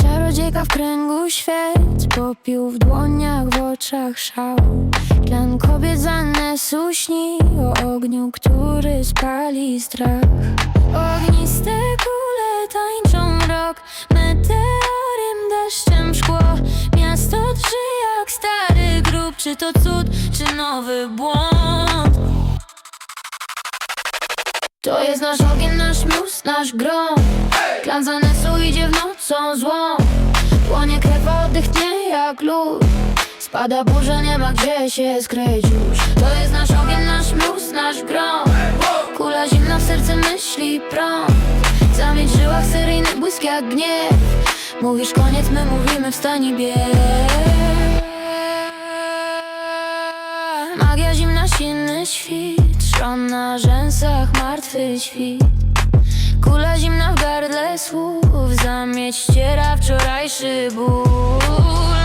Ucieka w kręgu świec Popiół w dłoniach, w oczach szał. Tlen kobiet zanesu śni O ogniu, który spali strach. Ogniste kule tańczą mrok Meteorem, deszczem szkło. Miasto drży jak stary grób Czy to cud, czy nowy błąd to jest nasz ogień, nasz mus, nasz grom. Klan zanesu idzie w nocą złą. Płonie krew, oddech tnie jak lód. Spada burza, nie ma gdzie się skryć już. To jest nasz ogień, nasz mus, nasz grom. Kula zimna w serce myśli prąd. Zamieć w żyłach seryjny błysk jak gniew. Mówisz koniec, my mówimy wstań bieg Magia zimna, silny świt Szron na rzęsach, martwy świt. Kula zimna w gardle słów. Zamieć ściera wczorajszy ból.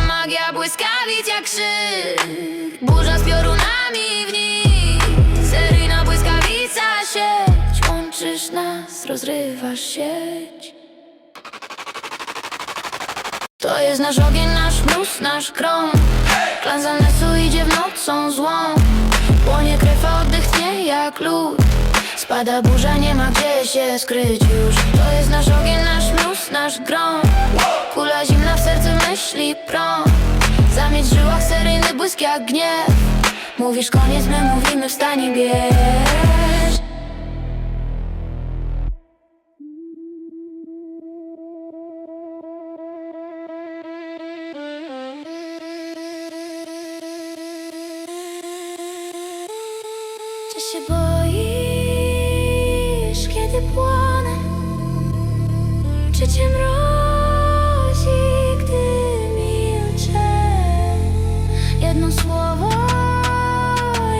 Magia błyskawic jak krzyk. Burza z piorunami w nich. Seryjna błyskawica sieć. Łączysz nas, rozrywasz sieć. To jest nasz ogień, nasz mróz, nasz krąg Klan zanesu idzie w nocą złą. Płonie krew, tnie jak lód Spada burza, nie ma gdzie się skryć już. To jest nasz ogień, nasz mróz, nasz grom. Kula zimna w serce myśli prąd. Zamieć w żyłach seryjny błysk jak gniew. Mówisz koniec, my mówimy wstań i bierz Czy się boisz, kiedy płonę? Czy cię mrozi, gdy milczę? Jedno słowo,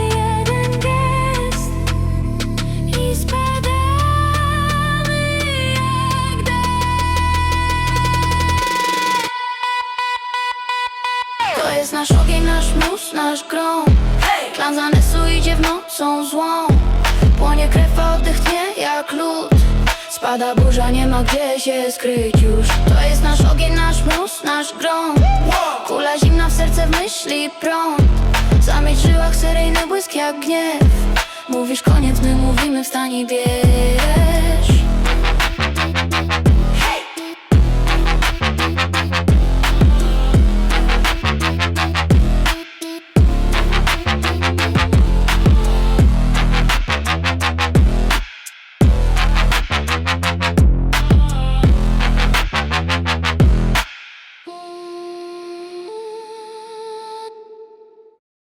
jeden gest i spadamy jak deszcz. To jest nasz ogień, nasz mus, nasz grom Klan zanesu idzie w nocą złą. Płonie krew, a oddech tnie jak lód. Spada burza, nie ma gdzie się skryć już. To jest nasz ogień, nasz mus, nasz grom. Kula zimna w serce w myśli prąd. Zamieć w żyłach seryjny błysk jak gniew. Mówisz koniec, my mówimy wstań i bieg